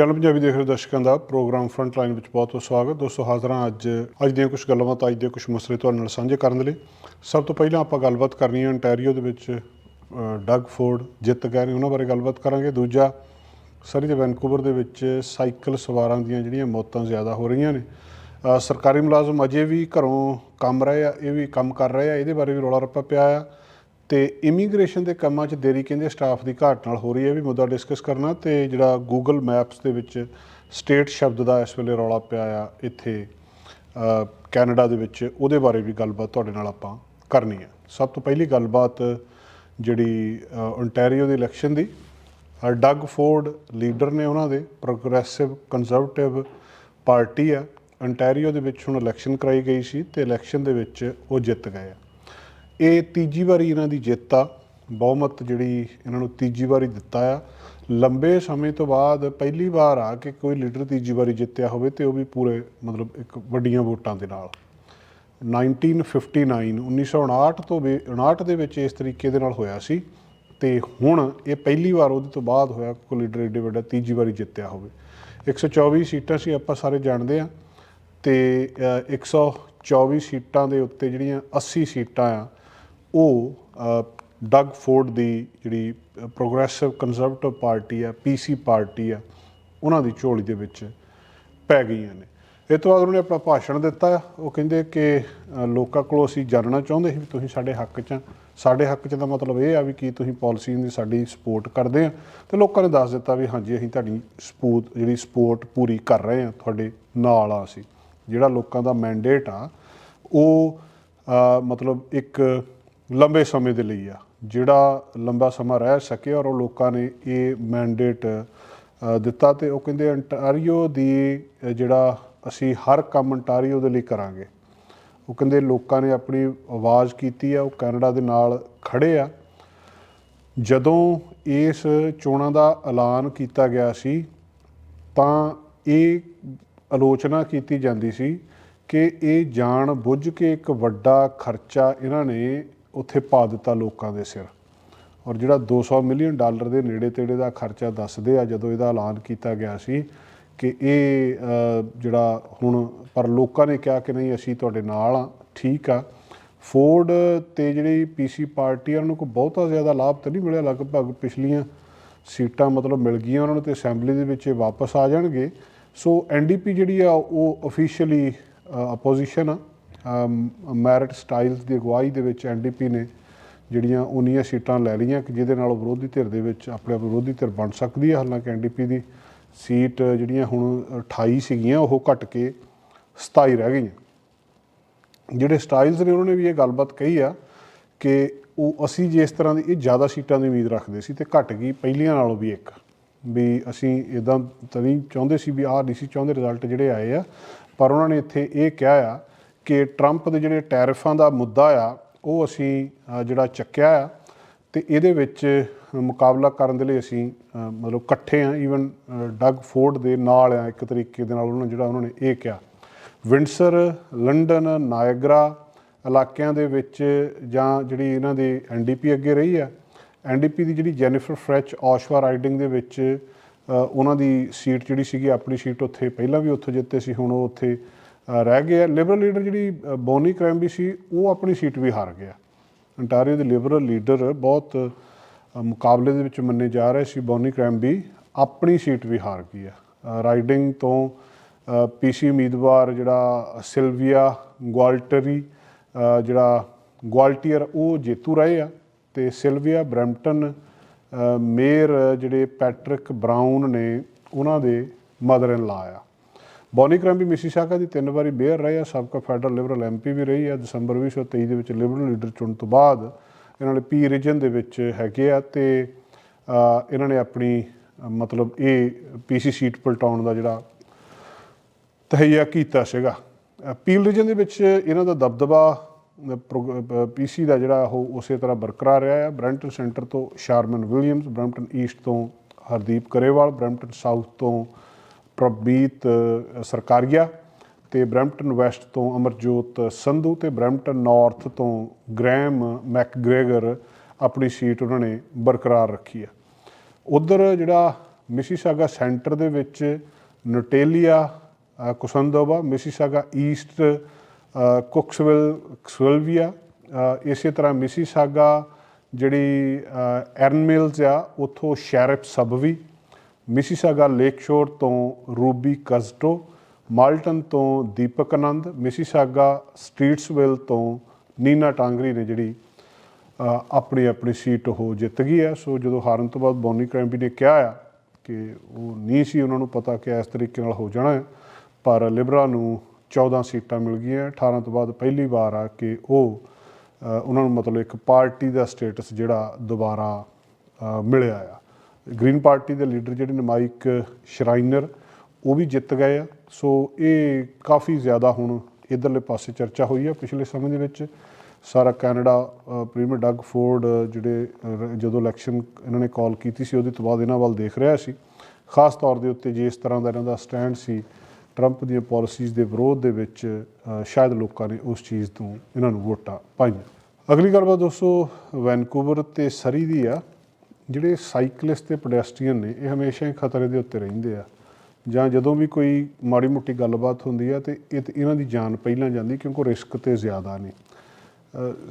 Channel Punjabi ਦੇਖ ਰਹੇ ਦਰਸ਼ਕਾਂ ਦਾ ਪ੍ਰੋਗਰਾਮ ਫਰੰਟ ਲਾਈਨ ਵਿੱਚ ਬਹੁਤ ਬਹੁਤ ਸਵਾਗਤ। ਦੋਸਤੋ ਹਾਜ਼ਰਾਂ ਅੱਜ ਅੱਜ ਦੀਆਂ ਕੁਝ ਗੱਲਬਾਤ ਅੱਜ ਦੇ ਕੁਝ ਮਸਲੇ ਤੁਹਾਡੇ ਨਾਲ ਸਾਂਝੇ ਕਰਨ ਦੇ ਲਈ। ਸਭ ਤੋਂ ਪਹਿਲਾਂ ਆਪਾਂ ਗੱਲਬਾਤ ਕਰਨੀ ਹੈ ontario ਦੇ ਵਿੱਚ ਅ, ਡਗ ਫੋਰਡ ਜਿੱਤ ਗਏ ਨੇ ਉਹਨਾਂ ਬਾਰੇ ਗੱਲਬਾਤ ਕਰਾਂਗੇ। ਦੂਜਾ ਸਰੀ ਤੇ ਵੈਨਕੂਵਰ ਦੇ ਵਿੱਚ ਸਾਈਕਲ ਸਵਾਰਾਂ ਦੀਆਂ ਜਿਹੜੀਆਂ ਮੌਤਾਂ ਜ਼ਿਆਦਾ ਹੋ ਰਹੀਆਂ ਨੇ। ਸਰਕਾਰੀ ਮੁਲਾਜ਼ਮ ਅਜੇ ਵੀ ਘਰੋਂ ਕੰਮ ਰਹੇ ਆ ਇਹ ਵੀ ਕੰਮ ਕਰ ਰਹੇ ਆ ਇਹਦੇ ਬਾਰੇ ਵੀ ਰੌਲਾ ਰੱਪਾ ਪਿਆ ਆ। ਤੇ ਇਮੀਗ੍ਰੇਸ਼ਨ ਦੇ ਕੰਮਾਂ 'ਚ ਦੇਰੀ ਕਹਿੰਦੇ ਸਟਾਫ ਦੀ ਘਾਟ ਨਾਲ ਹੋ ਰਹੀ ਹੈ ਵੀ ਮੁੱਦਾ ਡਿਸਕਸ ਕਰਨਾ ਤੇ ਜਿਹੜਾ ਗੂਗਲ ਮੈਪਸ ਦੇ ਵਿੱਚ ਸਟੇਟ ਸ਼ਬਦ ਦਾ ਇਸ ਵੇਲੇ ਰੌਲਾ ਪਿਆ ਆ, ਇੱਥੇ ਕੈਨੇਡਾ ਦੇ ਵਿੱਚ, ਉਹਦੇ ਬਾਰੇ ਵੀ ਗੱਲਬਾਤ ਤੁਹਾਡੇ ਨਾਲ ਆਪਾਂ ਕਰਨੀ ਹੈ। ਸਭ ਤੋਂ ਪਹਿਲੀ ਗੱਲਬਾਤ ਜਿਹੜੀ ਓਨਟਾਰੀਓ ਦੀ ਇਲੈਕਸ਼ਨ ਦੀ ਡੱਗ ਫੋਰਡ ਲੀਡਰ ਨੇ ਉਹਨਾਂ ਦੇ ਪ੍ਰੋਗਰੈਸਿਵ ਕੰਜ਼ਰਵੇਟਿਵ ਪਾਰਟੀ ਆ ਓਨਟਾਰੀਓ ਦੇ ਵਿੱਚ ਹੁਣ ਇਲੈਕਸ਼ਨ ਕਰਾਈ ਗਈ ਸੀ ਤੇ ਇਲੈਕਸ਼ਨ ਦੇ ਵਿੱਚ ਉਹ ਜਿੱਤ ਗਏ ਆ। ਇਹ ਤੀਜੀ ਵਾਰੀ ਇਹਨਾਂ ਦੀ ਜਿੱਤ ਆ। ਬਹੁਮਤ ਜਿਹੜੀ ਇਹਨਾਂ ਨੂੰ ਤੀਜੀ ਵਾਰੀ ਦਿੱਤਾ ਆ। ਲੰਬੇ ਸਮੇਂ ਤੋਂ ਬਾਅਦ ਪਹਿਲੀ ਵਾਰ ਆ ਕਿ ਕੋਈ ਲੀਡਰ ਤੀਜੀ ਵਾਰੀ ਜਿੱਤਿਆ ਹੋਵੇ ਤੇ ਉਹ ਵੀ ਪੂਰੇ ਮਤਲਬ ਇੱਕ ਵੱਡੀਆਂ ਵੋਟਾਂ ਦੇ ਨਾਲ। 1959 1959 ਤੋਂ ਵੀ 59 ਦੇ ਵਿੱਚ ਇਸ ਤਰੀਕੇ ਦੇ ਨਾਲ ਹੋਇਆ ਸੀ ਤੇ ਹੁਣ ਇਹ ਪਹਿਲੀ ਵਾਰ ਉਹਦੇ ਤੋਂ ਬਾਅਦ ਹੋਇਆ ਕੋਈ ਲੀਡਰ ਏਡੇ ਵੱਡਾ ਤੀਜੀ ਵਾਰੀ ਜਿੱਤਿਆ ਹੋਵੇ। 124 ਸੀਟਾਂ ਸੀ ਆਪਾਂ ਸਾਰੇ ਜਾਣਦੇ ਆ। ਤੇ ਅ, 124 ਸੀਟਾਂ ਦੇ ਉੱਤੇ ਜਿਹੜੀਆਂ 80 ਸੀਟਾਂ ਆ ਉਹ ਅ, ਡਗ ਫੋਰਡ ਦੀ ਜਿਹੜੀ ਪ੍ਰੋਗਰੈਸਿਵ ਕੰਜ਼ਰਵੇਟਿਵ ਪਾਰਟੀ ਆ ਪੀਸੀ ਪਾਰਟੀ ਆ ਉਹਨਾਂ ਦੀ ਝੋਲੀ ਦੇ ਵਿੱਚ ਪੈ ਗਈਆਂ ਨੇ। ਇਹ ਤੋਂ ਬਾਅਦ ਉਹਨੇ ਆਪਣਾ ਭਾਸ਼ਣ ਦਿੱਤਾ। ਉਹ ਕਹਿੰਦੇ ਕਿ ਲੋਕਾਂ ਕੋਲੋਂ ਅਸੀਂ ਜਾਣਨਾ ਚਾਹੁੰਦੇ ਸੀ ਵੀ ਤੁਸੀਂ ਸਾਡੇ ਹੱਕ 'ਚ ਆ। ਸਾਡੇ ਹੱਕ 'ਚ ਦਾ ਮਤਲਬ ਇਹ ਆ ਵੀ ਕੀ ਤੁਸੀਂ ਪਾਲਿਸੀ ਦੀ ਸਾਡੀ ਸਪੋਰਟ ਕਰਦੇ ਆ। ਤੇ ਲੋਕਾਂ ਨੇ ਦੱਸ ਦਿੱਤਾ ਵੀ ਹਾਂਜੀ ਅਸੀਂ ਤੁਹਾਡੀ ਸਪੋਰਟ ਜਿਹੜੀ ਸਪੋਰਟ ਪੂਰੀ ਕਰ ਰਹੇ ਆ ਤੁਹਾਡੇ ਨਾਲ ਆ ਅਸੀਂ। ਜਿਹੜਾ ਲੋਕਾਂ ਦਾ ਮੈਂਡੇਟ ਆ ਉਹ ਮਤਲਬ ਇੱਕ ਲੰਬੇ ਸਮੇਂ ਦੇ ਲਈ ਆ। ਜਿਹੜਾ ਲੰਬਾ ਸਮਾਂ ਰਹਿ ਸਕੇ ਔਰ ਉਹ ਲੋਕਾਂ ਨੇ ਇਹ ਮੈਂਡੇਟ ਦਿੱਤਾ ਤੇ ਉਹ ਕਹਿੰਦੇ ਅੰਟਾਰੀਓ ਦੀ ਜਿਹੜਾ ਅਸੀਂ ਹਰ ਕੰਮ ਅੰਟਾਰੀਓ ਦੇ ਲਈ ਕਰਾਂਗੇ। ਉਹ ਕਹਿੰਦੇ ਲੋਕਾਂ ਨੇ ਆਪਣੀ ਆਵਾਜ਼ ਕੀਤੀ ਆ, ਉਹ ਕੈਨੇਡਾ ਦੇ ਨਾਲ ਖੜੇ ਆ। ਜਦੋਂ ਇਸ ਚੋਣਾਂ ਦਾ ਐਲਾਨ ਕੀਤਾ ਗਿਆ ਸੀ, ਤਾਂ ਇਹ ਆਲੋਚਨਾ ਕੀਤੀ ਜਾਂਦੀ ਸੀ ਕਿ ਇਹ ਜਾਣ ਬੁੱਝ ਕੇ ਇੱਕ ਵੱਡਾ ਖਰਚਾ ਇਹਨਾਂ ਨੇ ਉੱਥੇ ਪਾ ਦਿੱਤਾ ਲੋਕਾਂ ਦੇ ਸਿਰ। ਔਰ ਜਿਹੜਾ 200 ਮਿਲੀਅਨ ਡਾਲਰ ਦੇ ਨੇੜੇ ਤੇੜੇ ਦਾ ਖਰਚਾ ਦੱਸਦੇ ਆ, ਜਦੋਂ ਇਹਦਾ ਐਲਾਨ ਕੀਤਾ ਗਿਆ ਸੀ ਕਿ ਇਹ ਜਿਹੜਾ ਹੁਣ ਪਰ ਲੋਕਾਂ ਨੇ ਕਿਹਾ ਕਿ ਨਹੀਂ, ਅਸੀਂ ਤੁਹਾਡੇ ਨਾਲ ਆ, ਠੀਕ ਆ। ਫੋਰਡ ਤੇ ਜਿਹੜੀ ਪੀਸੀ ਪਾਰਟੀ ਆ ਉਹਨਾਂ ਨੂੰ ਕੋਈ ਬਹੁਤਾ ਜ਼ਿਆਦਾ ਲਾਭ ਤਾਂ ਨਹੀਂ ਮਿਲਿਆ, ਲਗਭਗ ਪਿਛਲੀਆਂ ਸੀਟਾਂ ਮਤਲਬ ਮਿਲ ਗਈਆਂ ਉਹਨਾਂ ਨੂੰ ਤੇ ਅਸੈਂਬਲੀ ਦੇ ਵਿੱਚ ਇਹ ਵਾਪਸ ਆ ਜਾਣਗੇ। ਸੋ ਐਨਡੀਪੀ ਜਿਹੜੀ ਆ, ਉਹ ਅਫੀਸ਼ੀਅਲੀ ਆਪੋਜੀਸ਼ਨ ਆ। ਮੈਰਿਟ ਸਟਾਈਲਸ ਦੀ ਅਗਵਾਈ ਦੇ ਵਿੱਚ ਐਨਡੀਪੀ ਨੇ ਜਿਹੜੀਆਂ ਉਨੀਆਂ ਸੀਟਾਂ ਲੈ ਲਈਆਂ ਕਿ ਜਿਹਦੇ ਨਾਲ ਵਿਰੋਧੀ ਧਿਰ ਦੇ ਵਿੱਚ ਆਪਣੇ ਆਪ ਵਿਰੋਧੀ ਧਿਰ ਬਣ ਸਕਦੀ ਹੈ। ਹਾਲਾਂਕਿ ਐਨਡੀਪੀ ਦੀ ਸੀਟ ਜਿਹੜੀਆਂ ਹੁਣ 28 ਸੀਗੀਆਂ, ਉਹ ਘਟ ਕੇ 27 ਰਹਿ ਗਈਆਂ। ਜਿਹੜੇ ਸਟਾਈਲਸ ਨੇ, ਉਹਨਾਂ ਨੇ ਵੀ ਇਹ ਗੱਲਬਾਤ ਕਹੀ ਆ ਕਿ ਉਹ ਅਸੀਂ ਜੇ ਇਸ ਤਰ੍ਹਾਂ ਦੀ, ਇਹ ਜ਼ਿਆਦਾ ਸੀਟਾਂ ਦੀ ਉਮੀਦ ਰੱਖਦੇ ਸੀ ਤੇ ਘਟ ਗਈ, ਪਹਿਲੀਆਂ ਨਾਲੋਂ ਵੀ ਇੱਕ। ਵੀ ਅਸੀਂ ਇਦਾਂ ਤਾਂ ਨਹੀਂ ਚਾਹੁੰਦੇ ਸੀ ਵੀ ਆਹ ਨਹੀਂ ਸੀ, ਚਾਹੁੰਦੇ ਰਿਜ਼ਲਟ ਜਿਹੜੇ ਆਏ ਆ, ਪਰ ਉਹਨਾਂ ਨੇ ਇੱਥੇ ਇਹ ਕਿਹਾ ਆ ਕਿ ਟਰੰਪ ਦੇ ਜਿਹੜੇ ਟੈਰਿਫਾਂ ਦਾ ਮੁੱਦਾ ਆ, ਉਹ ਅਸੀਂ ਜਿਹੜਾ ਚੱਕਿਆ ਆ ਤੇ ਇਹਦੇ ਵਿੱਚ ਮੁਕਾਬਲਾ ਕਰਨ ਦੇ ਲਈ ਅਸੀਂ ਮਤਲਬ ਇਕੱਠੇ ਆ ਈਵਨ ਡਗ ਫੋਰਡ ਦੇ ਨਾਲ ਆ, ਇੱਕ ਤਰੀਕੇ ਦੇ ਨਾਲ ਉਹਨਾਂ ਨੇ ਜਿਹੜਾ ਉਹਨਾਂ ਨੇ ਇਹ ਕਿਹਾ। ਵਿੰਡਸਰ, ਲੰਡਨ, ਨਾਇਗਰਾ ਇਲਾਕਿਆਂ ਦੇ ਵਿੱਚ ਜਾਂ ਜਿਹੜੀ ਇਹਨਾਂ ਦੀ ਐਨਡੀਪੀ ਅੱਗੇ ਰਹੀ ਆ ਐਨਡੀਪੀ ਦੀ ਜਿਹੜੀ ਜੈਨੀਫਰ ਫ੍ਰੈਚ ਔਸ਼ਵਾ ਰਾਈਡਿੰਗ ਦੇ ਵਿੱਚ ਉਹਨਾਂ ਦੀ ਸੀਟ ਜਿਹੜੀ ਸੀਗੀ, ਆਪਣੀ ਸੀਟ ਉੱਥੇ ਪਹਿਲਾਂ ਵੀ ਉੱਥੇ ਜਿੱਤੇ ਸੀ, ਹੁਣ ਉਹ ਉੱਥੇ ਰਹਿ ਗਏ ਆ ਲਿਬਰਲ ਲੀਡਰ ਜਿਹੜੀ ਬੋਨੀ ਕ੍ਰੈਮਬੀ ਸੀ, ਉਹ ਆਪਣੀ ਸੀਟ ਵੀ ਹਾਰ ਗਿਆ। ਅੰਟਾਰੀਓ ਦੇ ਲਿਬਰਲ ਲੀਡਰ ਬਹੁਤ ਮੁਕਾਬਲੇ ਦੇ ਵਿੱਚ ਮੰਨੇ ਜਾ ਰਹੇ ਸੀ ਬੋਨੀ ਕ੍ਰੈਮਬੀ ਆਪਣੀ ਸੀਟ ਵੀ ਹਾਰ ਗਈ ਆ। ਰਾਈਡਿੰਗ ਤੋਂ ਪੀਸੀ ਉਮੀਦਵਾਰ ਜਿਹੜਾ ਸਿਲਵੀਆ ਗੁਆਲਟਰੀ ਜਿਹੜਾ ਗੁਆਲਟੀਅਰ ਉਹ ਜੇਤੂ ਰਹੇ ਆ। ਤੇ ਸਿਲਵੀਆ ਬ੍ਰੈਂਪਟਨ ਮੇਅਰ ਜਿਹੜੇ ਪੈਟਰਿਕ ਬਰਾਊਨ ਨੇ, ਉਹਨਾਂ ਦੇ ਮਦਰ ਇਨ ਲਾ ਆ। ਬੋਨੀ ਕ੍ਰੈਮਬੀ ਮਿਸੀਸਾਗਾ ਦੀ ਤਿੰਨ ਵਾਰੀ ਮੇਅਰ ਰਹੇ ਆ ਸਾਬਕਾ ਫੈਡਰਲ ਲਿਬਰਲ ਐਮਪੀ ਵੀ ਰਹੀ ਆ ਦਸੰਬਰ 2023 ਦੇ ਵਿੱਚ ਲਿਬਰਲ ਲੀਡਰ ਚੁਣਨ ਤੋਂ ਬਾਅਦ ਇਹਨਾਂ ਨੇ ਪੀ ਰੀਜਨ ਦੇ ਵਿੱਚ ਹੈਗੇ ਆ ਤੇ ਇਹਨਾਂ ਨੇ ਆਪਣੀ ਮਤਲਬ ਇਹ ਪੀਸੀ ਸੀਟ ਪਲਟਾਉਣ ਦਾ ਜਿਹੜਾ ਤਹਈਆ ਕੀਤਾ ਸੀਗਾ। ਪੀਲ ਰੀਜਨ ਦੇ ਵਿੱਚ ਇਹਨਾਂ ਦਾ ਦਬਦਬਾ ਪੀਸੀ ਦਾ ਜਿਹੜਾ ਉਹ ਉਸੇ ਤਰ੍ਹਾਂ ਬਰਕਰਾਰ ਰਿਹਾ ਹੈ ਬ੍ਰੈਂਟਨ ਸੈਂਟਰ ਤੋਂ ਸ਼ਾਰਮਨ ਵਿਲੀਅਮਸ, ਬ੍ਰੈਂਪਟਨ ਈਸਟ ਤੋਂ ਹਰਦੀਪ ਕਰੇਵਾਲ, ਬ੍ਰੈਂਪਟਨ ਸਾਊਥ ਤੋਂ ਪ੍ਰਬੀਤ ਸਰਕਾਰੀਆ ਤੇ ਬ੍ਰੈਂਪਟਨ ਵੈਸਟ ਤੋਂ ਅਮਰਜੋਤ ਸੰਧੂ ਤੇ ਬ੍ਰੈਂਪਟਨ ਨਾਰਥ ਤੋਂ ਗ੍ਰੈਮ ਮੈਕਗ੍ਰੇਗਰ ਆਪਣੀ ਸੀਟ ਉਹਨਾਂ ਨੇ ਬਰਕਰਾਰ ਰੱਖੀ ਆ। ਉਧਰ ਜਿਹੜਾ ਮਿਸੀਸਾਗਾ ਸੈਂਟਰ ਦੇ ਵਿੱਚ ਨਟੇਲੀਆ ਅ, ਕੁਸੰਦੋਵਾ ਮਿਸੀਸਾਗਾ ਈਸਟ ਅ, ਕੁਕਸਵਿਲ ਕਸਵਲਵੀਆ ਇਸੇ ਤਰ੍ਹਾਂ ਮਿਸੀਸਾਗਾ ਜਿਹੜੀ ਅ, ਐਰਨ ਮਿਲਜ਼ ਆ ਉਥੋਂ ਸ਼ੈਰਿਫ ਸਬਵੀ ਮਿਸੀਸਾਗਾ ਲੇਕ ਸ਼ੋਰ ਤੋਂ ਰੂਬੀ ਕਜ਼ਟੋ, ਮਾਲਟਨ ਤੋਂ ਦੀਪਕ ਆਨੰਦ, ਮਿਸੀਸਾਗਾ ਸਟਰੀਟਸਵਿਲ ਤੋਂ ਨੀਨਾ ਟਾਂਗਰੀ ਨੇ ਜਿਹੜੀ ਆਪਣੀ ਆਪਣੀ ਸੀਟ ਉਹ ਜਿੱਤ ਗਈ ਹੈ। ਸੋ ਜਦੋਂ ਹਾਰਨ ਤੋਂ ਬਾਅਦ ਬੌਨੀ ਕ੍ਰੈਂਪੀ ਨੇ ਕਿਹਾ ਆ ਕਿ ਉਹ ਨਹੀਂ ਸੀ ਉਹਨਾਂ ਨੂੰ ਪਤਾ ਕਿ ਇਸ ਤਰੀਕੇ ਨਾਲ ਹੋ ਜਾਣਾ ਹੈ, ਪਰ ਲਿਬਰਾ ਨੂੰ 14 ਸੀਟਾਂ ਮਿਲ ਗਈਆਂ। 18 ਤੋਂ ਬਾਅਦ ਪਹਿਲੀ ਵਾਰ ਆ ਕਿ ਉਹ ਉਹਨਾਂ ਨੂੰ ਮਤਲਬ ਇੱਕ ਪਾਰਟੀ ਦਾ ਸਟੇਟਸ ਜਿਹੜਾ ਦੁਬਾਰਾ ਮਿਲਿਆ ਆ। ਗ੍ਰੀਨ ਪਾਰਟੀ ਦੇ ਲੀਡਰ ਜਿਹੜੇ ਨੇ ਮਾਈਕ ਸ਼ਰਾਈਨਰ ਉਹ ਵੀ ਜਿੱਤ ਗਏ ਆ। ਸੋ ਇਹ ਕਾਫੀ ਜ਼ਿਆਦਾ ਹੁਣ ਇਧਰਲੇ ਪਾਸੇ ਚਰਚਾ ਹੋਈ ਆ ਪਿਛਲੇ ਸਮੇਂ ਦੇ ਵਿੱਚ। ਸਾਰਾ ਕੈਨੇਡਾ ਪ੍ਰੀਮੀਅਰ ਡਗ ਫੋਰਡ ਜਿਹੜੇ ਜਦੋਂ ਇਲੈਕਸ਼ਨ ਇਹਨਾਂ ਨੇ ਕਾਲ ਕੀਤੀ ਸੀ, ਉਹਦੇ ਤੋਂ ਬਾਅਦ ਇਹਨਾਂ ਵੱਲ ਦੇਖ ਰਿਹਾ ਸੀ। ਖਾਸ ਤੌਰ ਦੇ ਉੱਤੇ ਜੇ ਇਸ ਤਰ੍ਹਾਂ ਦਾ ਇਹਨਾਂ ਦਾ ਸਟੈਂਡ ਸੀ ਟਰੰਪ ਦੀਆਂ ਪਾਲਿਸੀਜ਼ ਦੇ ਵਿਰੋਧ ਦੇ ਵਿੱਚ ਸ਼ਾਇਦ ਲੋਕਾਂ ਨੇ ਉਸ ਚੀਜ਼ ਤੋਂ ਇਹਨਾਂ ਨੂੰ ਵੋਟਾਂ ਪਾਈਆਂ। ਅਗਲੀ ਗੱਲਬਾਤ ਦੋਸਤੋ ਵੈਨਕੂਵਰ ਤੇ ਸਰੀ ਦੀ ਆ। ਜਿਹੜੇ ਸਾਈਕਲਿਸਟ ਤੇ ਪੈਡੈਸਟਰੀਅਨ ਨੇ, ਇਹ ਹਮੇਸ਼ਾ ਹੀ ਖਤਰੇ ਦੇ ਉੱਤੇ ਰਹਿੰਦੇ ਆ। ਜਾਂ ਜਦੋਂ ਵੀ ਕੋਈ ਮਾੜੀ ਮੁੱਟੀ ਗੱਲਬਾਤ ਹੁੰਦੀ ਆ ਤੇ ਇਹ ਤੇ ਇਹਨਾਂ ਦੀ ਜਾਨ ਪਹਿਲਾਂ ਜਾਂਦੀ ਕਿਉਂਕਿ ਰਿਸਕ ਤੇ ਜ਼ਿਆਦਾ ਨੇ।